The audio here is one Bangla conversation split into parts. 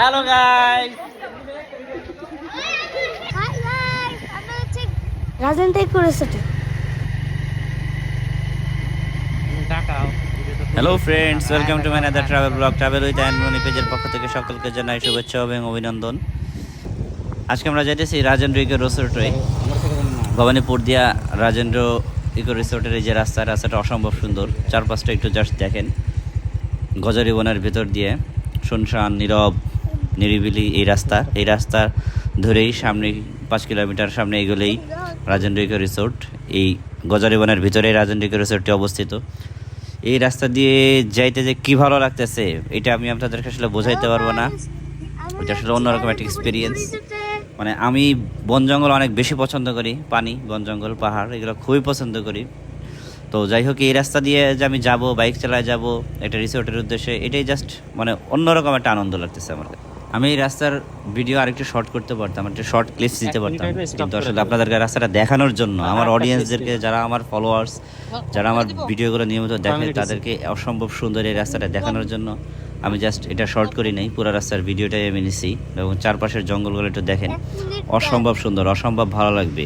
হ্যালো গাইস রাজেন্দ্র করেছে hello friends welcome to my other travel blog travel with and Moni পেজের পক্ষ থেকে সকলকে জানাই শুভেচ্ছা এবং অভিনন্দন। আজকে আমরা যাইতেছি রাজেন্দ্র ইকো রিসোর্টে ভবানীপুর দিয়া রাজেন্দ্র ইকো রিসোর্টের এই যে রাস্তা রাস্তাটা অসম্ভব সুন্দর। চারপাশটা একটু জাস্ট দেখেন। গজারি বনের ভেতর দিয়ে। শুনশান নীরব নিরিবিলি এই রাস্তা। এই রাস্তা ধরেই সামনে পাঁচ কিলোমিটার সামনে এগোলেই রাজেন্দ্র ইকো রিসোর্ট। এই গজারি বনের ভিতরেই রাজেন্দ্র ইকো রিসোর্টটি অবস্থিত। এই রাস্তা দিয়ে যাইতে যে কি ভালো লাগতেছে, এটা আমি আপনাদেরকে আসলে বোঝাইতে পারব না। এটা আসলে অন্যরকম একটা এক্সপিরিয়েন্স মানে আমি বন জঙ্গল অনেক বেশি পছন্দ করি, পানি, বন জঙ্গল, পাহাড়, এগুলো খুবই পছন্দ করি। তো যাই হোক, এই রাস্তা দিয়ে যে আমি যাব, বাইক চালায় যাব, একটা রিসোর্টের উদ্দেশ্যে, এটাই জাস্ট মানে অন্যরকম একটা আনন্দ লাগতেছে আমার। আমি এই রাস্তার ভিডিও আরেকটু শর্ট করতে পারতাম একটা শর্ট ক্লিপস দিতে পারতাম। কিন্তু আসলে আপনাদেরকে রাস্তাটা দেখানোর জন্য আমার অডিয়েন্সদেরকে যারা আমার ফলোয়ার্স যারা আমার ভিডিওগুলো নিয়মিত দেখে তাদেরকে অসম্ভব সুন্দর এই রাস্তাটা দেখানোর জন্য আমি জাস্ট এটা শর্ট করি নাই পুরো রাস্তার ভিডিওটাই আমি নিছি এবং চারপাশের জঙ্গলগুলো একটু দেখেন। অসম্ভব সুন্দর অসম্ভব ভালো লাগবে।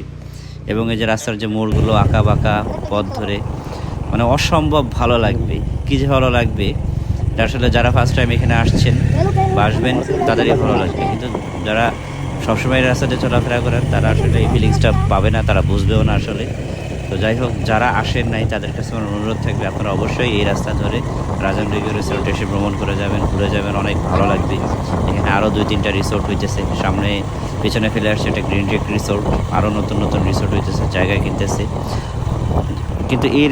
এবং এই যে রাস্তার যে মোড়গুলো আঁকা বাঁকা পথ ধরে মানে অসম্ভব ভালো লাগবে। কী যে ভালো লাগবে। আসলে যারা ফার্স্ট টাইম এখানে আসছেন বা আসবেন, তাদেরই ভালো লাগবে। কিন্তু যারা সবসময় রাস্তাতে চলাফেরা করেন, তারা আসলে এই ফিলিংসটা পাবে না, তারা বুঝবেও না আসলে। তো যাই হোক, যারা আসেন নাই, তাদের কাছে আমার অনুরোধ থাকবে, আপনারা অবশ্যই এই রাস্তা ধরে রাজান রিগো রিসোর্ট এসে ভ্রমণ করে যাবেন, ঘুরে যাবেন, অনেক ভালো লাগবে। এখানে আরও দুই তিনটা রিসোর্ট হইতেছে, সামনে পেছনে ফেলে আসছে একটা গ্রিন টেক রিসোর্ট আরও নতুন নতুন রিসোর্ট হইতেছে, জায়গা কিনতেছে। কিন্তু এই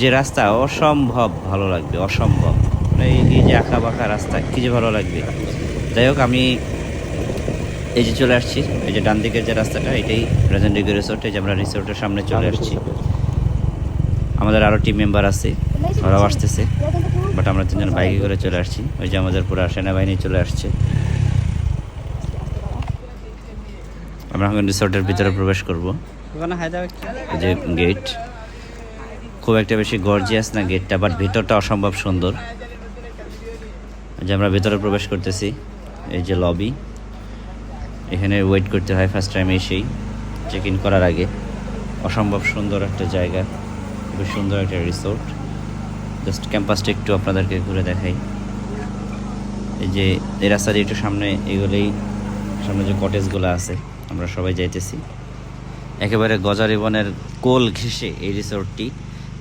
যে রাস্তা অসম্ভব ভালো লাগবে, অসম্ভব। এই এই যে আঁকা বাঁকা রাস্তা কী যে ভালো লাগবে। যাই হোক আমি এই যে চলে আসছি এই যে ডান দিকের যে রাস্তাটা এটাই রাজেন্দ্রিগ রিসোর্ট এই যে আমরা রিসোর্টের সামনে চলে আসছি। আমাদের আরও টিম মেম্বার আছে ওরাও আসতেছে বাট আমরা তিনজন বাইকে করে চলে আসছি। ওই যে আমাদের পুরো সেনাবাহিনী চলে আসছে। আমরা এখন রিসোর্টের ভিতরে প্রবেশ করব। যে গেট খুব একটা বেশি গর্জিয়াস না গেটটা বাট ভিতরটা অসম্ভব সুন্দর। যে আমরা ভেতরে প্রবেশ করতেছি, এই যে লবি এখানে ওয়েট করতে হয় ফার্স্ট টাইম এসেই চেক ইন করার আগে। অসম্ভব সুন্দর একটা জায়গা, খুবই সুন্দর একটা রিসোর্ট জাস্ট ক্যাম্পাসটা একটু আপনাদেরকে ঘুরে দেখাই। এই যে এই রাস্তা একটু সামনে এগুলোই সামনে যে কটেজগুলো আছে, আমরা সবাই যাইতেছি। একেবারে গজারি বনের কোল ঘেঁষে এই রিসোর্টটি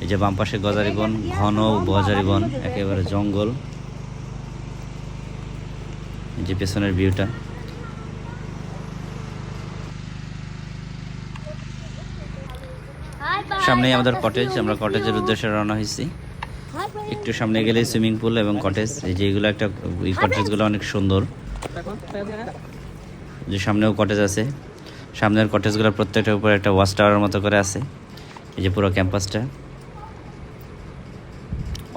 এই যে বাম পাশে গজারি বন ঘন গজারি বন একেবারে জঙ্গল। যে পেছনের ভিউটা। সামনেই আমাদের কটেজ আমরা কটেজের উদ্দেশ্যে রওনা হয়েছি। একটু সামনে গেলে সুইমিং পুল এবং কটেজ এই যে এগুলো একটা, এই কটেজগুলো অনেক সুন্দর। যে সামনেও কটেজ আছে। সামনের কটেজগুলোর প্রত্যেকটার উপরে একটা ওয়াচ টাওয়ার মতো করে আছে। এই যে পুরো ক্যাম্পাসটা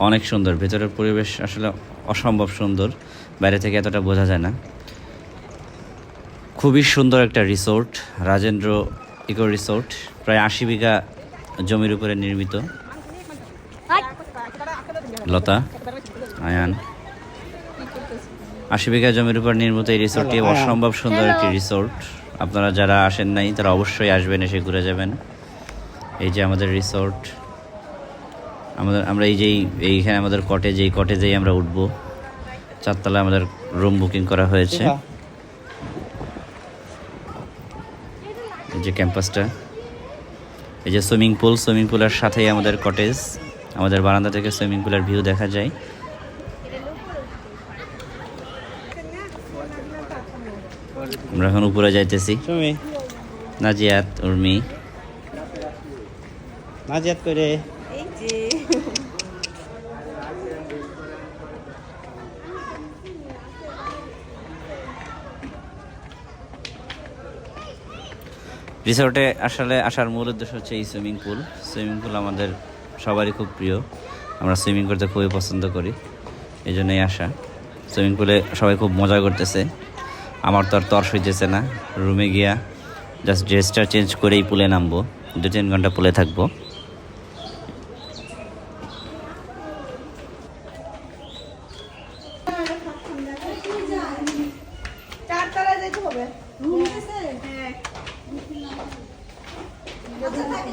অনেক সুন্দর, ভেতরের পরিবেশ আসলে অসম্ভব সুন্দর। বাইরে থেকে এতটা বোঝা যায় না। খুবই সুন্দর একটা রিসোর্ট রাজেন্দ্র ইকো রিসোর্ট প্রায় আশি বিঘা জমির উপরে নির্মিত। লতা আয়ান। আশি বিঘা জমির উপর নির্মিত এই রিসোর্টটি অসম্ভব সুন্দর একটি রিসোর্ট আপনারা যারা আসেন নাই তারা অবশ্যই আসবেন এসে ঘুরে যাবেন। এই যে আমাদের রিসোর্ট আমাদের আমরা এই যেই এইখানে আমাদের কটেজ এই কটেজেই আমরা উঠবো চারতলা আমাদের রুম বুকিং করা হয়েছে। এই যে ক্যাম্পাসটা এই যে সুইমিং পুল সুইমিং পুলের সাথেই আমাদের কটেজ আমাদের বারান্দা থেকে সুইমিং পুলের ভিউ দেখা যায়। আমরা এখন উপরে যাইতেছি। নাজিয়াত উর্মি। নাজিয়াত করে রিসোর্টে আসলে আসার মূল উদ্দেশ্য হচ্ছে এই সুইমিং পুল সুইমিং পুল আমাদের সবারই খুব প্রিয়। আমরা সুইমিং করতে খুবই পছন্দ করি। এই জন্যই আসা। সুইমিং পুলে সবাই খুব মজা করতেছে। আমার তো আর তর্স হইতেছে না। রুমে গিয়া জাস্ট ড্রেসটা চেঞ্জ করেই পুলে নামবো। দু তিন ঘণ্টা পুলে থাকব।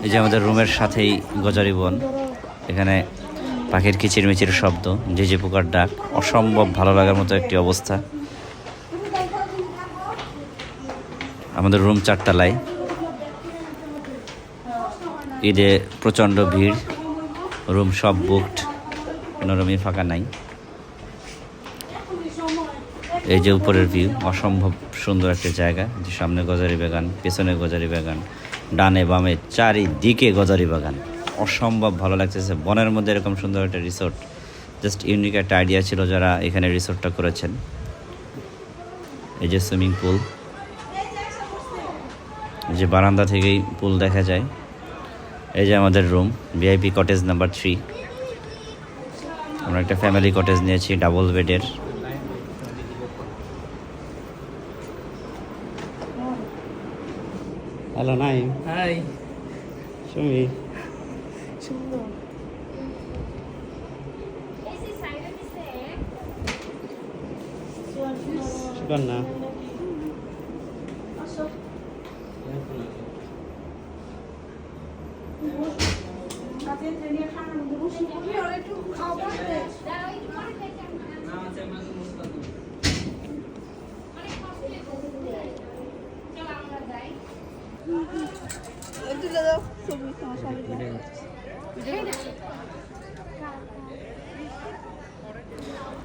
এই যে আমাদের রুমের সাথেই গজারি বন। এখানে পাখির কিচিরমিচির শব্দ যে যে পোকার ডাক, অসম্ভব ভালো লাগার মতো একটি অবস্থা। আমাদের রুম চারতলায়। ঈদে প্রচণ্ড ভিড়, রুম সব বুকড কোনো রুমই ফাঁকা নাই। এই যে উপরের ভিউ অসম্ভব সুন্দর একটা জায়গা যে সামনে গজারি বাগান, পেছনে গজারি বাগান। ডানে বামে চারিদিকে গজারি বাগান। অসম্ভব ভালো লাগতেছে। বনের মধ্যে এরকম সুন্দর একটা রিসোর্ট। জাস্ট ইউনিক একটা আইডিয়া ছিল যারা এখানে রিসোর্টটা করেছেন। এই যে সুইমিং পুল। এই যে বারান্দা থেকেই পুল দেখা যায়। এই যে আমাদের room, VIP cottage number three. আমরা একটা ফ্যামিলি কটেজ নিয়েছি, ডাবল বেডের। হ্যালো নাই হাই সুমি সুকন্যা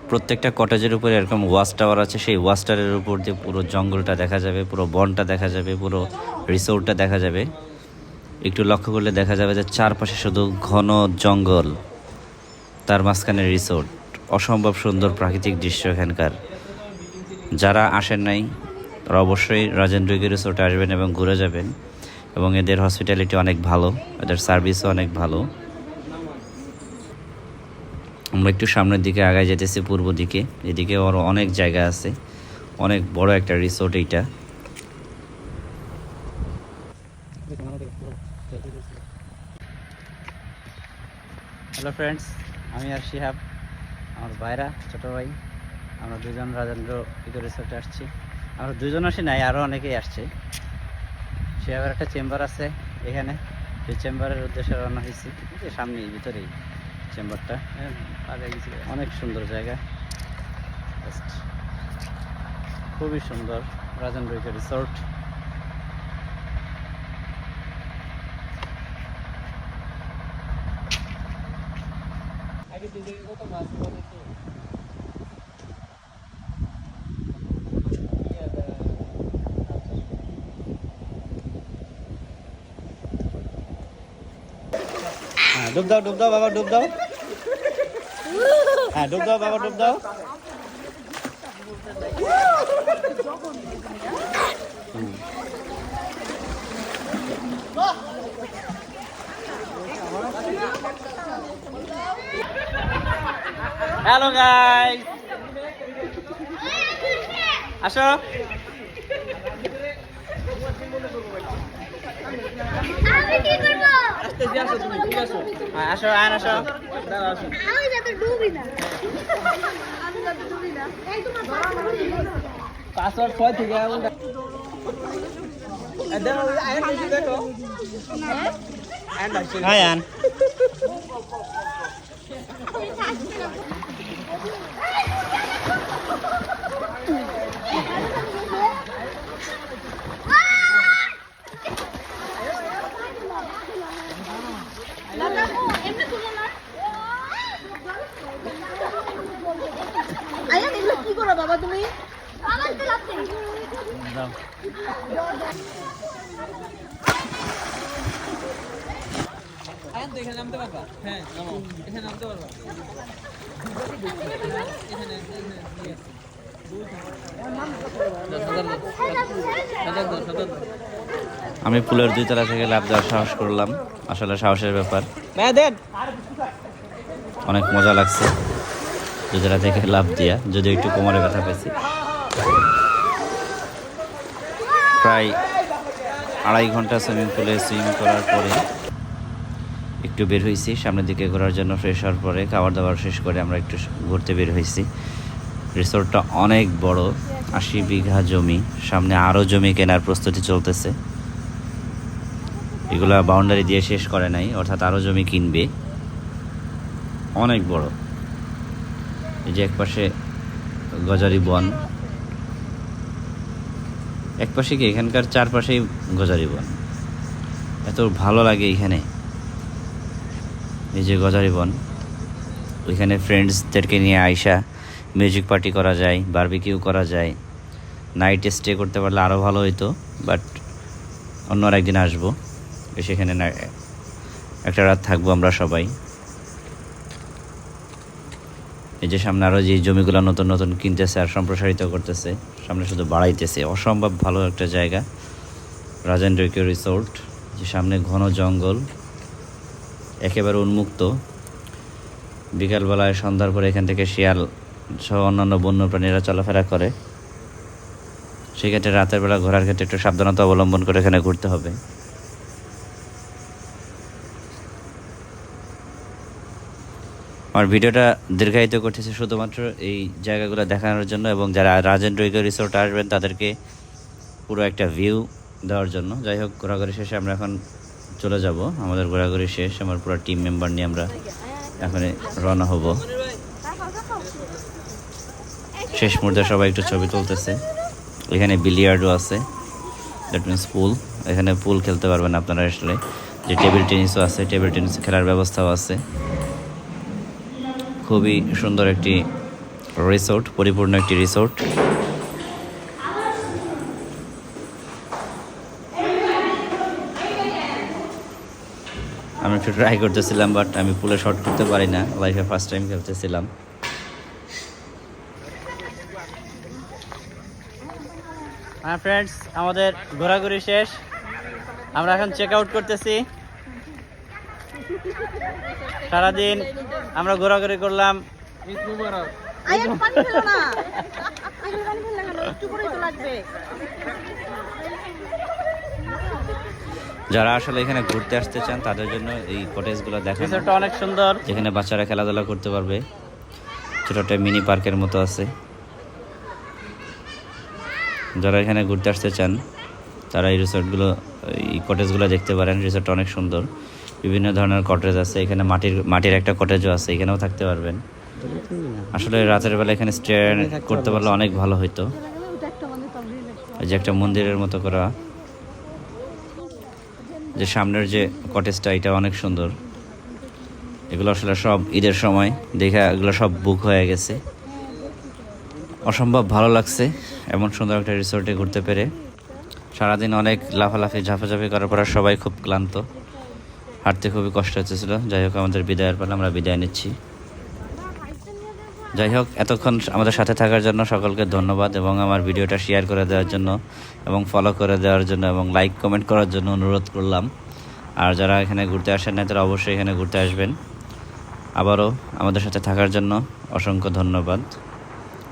প্রত্যেকটা কটেজের উপরে এরকম ওয়াচ টাওয়ার আছে, সেই ওয়াচ টাওয়ারের উপর দিয়ে পুরো জঙ্গলটা দেখা যাবে, পুরো বনটা দেখা যাবে, পুরো রিসোর্টটা দেখা যাবে। একটু লক্ষ্য করলে দেখা যাবে যে চারপাশে শুধু ঘন জঙ্গল, তার মাঝখানে রিসোর্ট। অসম্ভব সুন্দর প্রাকৃতিক দৃশ্য এখানকার। যারা আসেন নাই তারা অবশ্যই রাজেন্দ্র রিসোর্টে আসবেন এবং ঘুরে যাবেন। এবং এদের হসপিটালিটি অনেক ভালো, এদের সার্ভিসও অনেক ভালো। আমরা একটু সামনের দিকে আগায় যেতেছি, পূর্ব দিকে। এদিকে আরও অনেক জায়গা আছে। অনেক বড় একটা রিসোর্ট এইটা। হ্যালো ফ্রেন্ডস আমি আর শিহাব, আমার ভাইরা, ছোটো ভাই। আমরা দুজন রাজেন্দ্র রিসোর্টে আসছি। আমরা দুজন আসি নাই আরও অনেকেই আসছে। সে আবার একটা চেম্বার আছে এখানে। সেই চেম্বারের উদ্দেশ্যে রওনা হয়েছি। যে সামনেই ভিতরেই চেম্বারটা। অনেক সুন্দর জায়গা। খুবই সুন্দর রাজেন্দ্র ইকো রিসোর্ট হ্যাঁ ডুব দাও ডুব দাও বাবা ডুব দাও হ্যাঁ ডুব দাও বাবা ডুব দাও হ্যালো গাইস আসো আমি কি করব হ্যাঁ, আসো আয়ন আসো। আমি যাতে ডুবি না। আমি যাতে ডুবি না। এই তোমার পাসওয়ার্ড ছয় থেকে দেখো আয়ন দেখো। আয়ন ডাকছে আয়ান এমনি তুলে না আয়া এগুলো কি করো বাবা তুমি আমার তো লাগছে দাও আয়ন এখানে নামতে পারবা? হ্যাঁ নামো এখানে নামতে পারবা। এখানে। আমি পুলের দুই তলা থেকে লাভ দেওয়ার সাহস করলাম। আসলে সাহসের ব্যাপার। অনেক মজা লাগছে। দুতলা থেকে লাভ দিয়া যদিও একটু কোমরে ব্যথা পেয়েছি প্রায় আড়াই ঘণ্টা সুইমিং পুলে সুইমিং করার পরে একটু বের হয়েছি, সামনের দিকে ঘোরার জন্য ফ্রেশ হওয়ার পরে খাবার দাবার শেষ করে আমরা একটু ঘুরতে বের হয়েছি। রিসোর্টটা অনেক বড়, আশি বিঘা জমি, সামনে আরও জমি কেনার প্রস্তুতি চলতেছে। এগুলা বাউন্ডারি দিয়ে শেষ করে নাই, অর্থাৎ আরও জমি কিনবে। অনেক বড়। এই যে একপাশে গজারি বন। একপাশে কি এখানকার চারপাশেই গজারি বন? এত ভালো লাগে এখানে। যে গজারি বন, ওইখানে ফ্রেন্ডসদেরকে নিয়ে আইসা মিউজিক পার্টি করা যায় বারবিকিউ করা যায়। নাইট স্টে করতে পারলে আরও ভালো হতো বাট অন্য আর একদিন আসব। এসে এখানে না- একটা রাত থাকব আমরা সবাই। এই যে সামনে আরও যে জমিগুলো নতুন নতুন কিনতেছে আর সম্প্রসারিত করতেছে, সামনে শুধু বাড়াইতেছে। অসম্ভব ভালো একটা জায়গা রাজেন্দ্র রিসোর্ট যে সামনে ঘন জঙ্গল। একেবারে উন্মুক্ত। বিকালবেলায় সন্ধ্যার পরে এখান থেকে শিয়াল সহ অন্যান্য বন্য প্রাণীরা চলাফেরা করে। সেক্ষেত্রে রাতের বেলা ঘোরার ক্ষেত্রে একটু সাবধানতা অবলম্বন করে এখানে ঘুরতে হবে। আমার ভিডিওটা দীর্ঘায়িত করতেছে শুধুমাত্র এই জায়গাগুলো দেখানোর জন্য এবং যারা রাজেন্দ্র ইকো রিসোর্ট আসবেন তাদেরকে পুরো একটা ভিউ দেওয়ার জন্য। যাই হোক, ঘোরাঘুরি শেষে আমরা এখন চলে যাব। আমাদের ঘোরাঘুরি শেষ। আমার পুরো টিম মেম্বার নিয়ে আমরা এখন রওনা হব। শেষ মুহূর্তে সবাই একটু ছবি তুলতেছে। এখানে বিলিয়ার্ডও আছে। দ্যাট মিনস পুল এখানে পুল খেলতে পারবেন আপনারা আসলে। যে টেবিল টেনিসও আছে টেবিল টেনিস খেলার ব্যবস্থাও আছে। খুবই সুন্দর একটি রিসোর্ট পরিপূর্ণ একটি রিসোর্ট আমি একটু ট্রাই করতেছিলাম বাট আমি পুলে শর্ট করতে পারি না। লাইফে ফার্স্ট টাইম খেলতেছিলাম। হ্যাঁ ফ্রেন্ডস আমাদের ঘোরাঘুরি শেষ। আমরা এখন চেক আউট করতেছি। সারাদিন আমরা ঘোরাঘুরি করলাম। পানি না একটু করেই তো লাগবে। যারা আসলে এখানে ঘুরতে আসতে চান তাদের জন্য এই কটেজগুলো দেখেন। অনেক সুন্দর। যেখানে বাচ্চারা খেলাধুলা করতে পারবে। ছোট একটা মিনি পার্কের মতো আছে। যারা এখানে ঘুরতে আসতে চান তারা এই রিসোর্টগুলো এই কটেজগুলো দেখতে পারেন। রিসোর্টটা অনেক সুন্দর। বিভিন্ন ধরনের কটেজ আছে। এখানে মাটির মাটির একটা কটেজও আছে। এখানেও থাকতে পারবেন। আসলে রাতের বেলা এখানে স্টে করতে পারলে অনেক ভালো এই যে একটা মন্দিরের মতো করা। যে সামনের যে কটেজটা এটা অনেক সুন্দর। এগুলো আসলে সব ঈদের সময় দেখা, এগুলো সব বুক হয়ে গেছে। অসম্ভব ভালো লাগছে এমন সুন্দর একটা রিসোর্টে ঘুরতে পেরে। সারাদিন অনেক লাফালাফি, ঝাঁপাঝাঁপি করার পর সবাই খুব ক্লান্ত। হাঁটতে খুবই কষ্ট হচ্ছিল। যাই হোক, আমাদের বিদায়ের পর আমরা বিদায় নিচ্ছি। যাই হোক, এতক্ষণ আমাদের সাথে থাকার জন্য সকলকে ধন্যবাদ এবং আমার ভিডিওটা শেয়ার করে দেওয়ার জন্য এবং ফলো করে দেওয়ার জন্য এবং লাইক কমেন্ট করার জন্য অনুরোধ করলাম। আর যারা এখানে ঘুরতে আসেন না তারা অবশ্যই এখানে ঘুরতে আসবেন। আবারও আমাদের সাথে থাকার জন্য অসংখ্য ধন্যবাদ।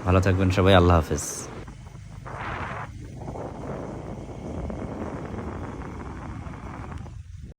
ভালো থাকবেন সবাই, আল্লাহ হাফেজ।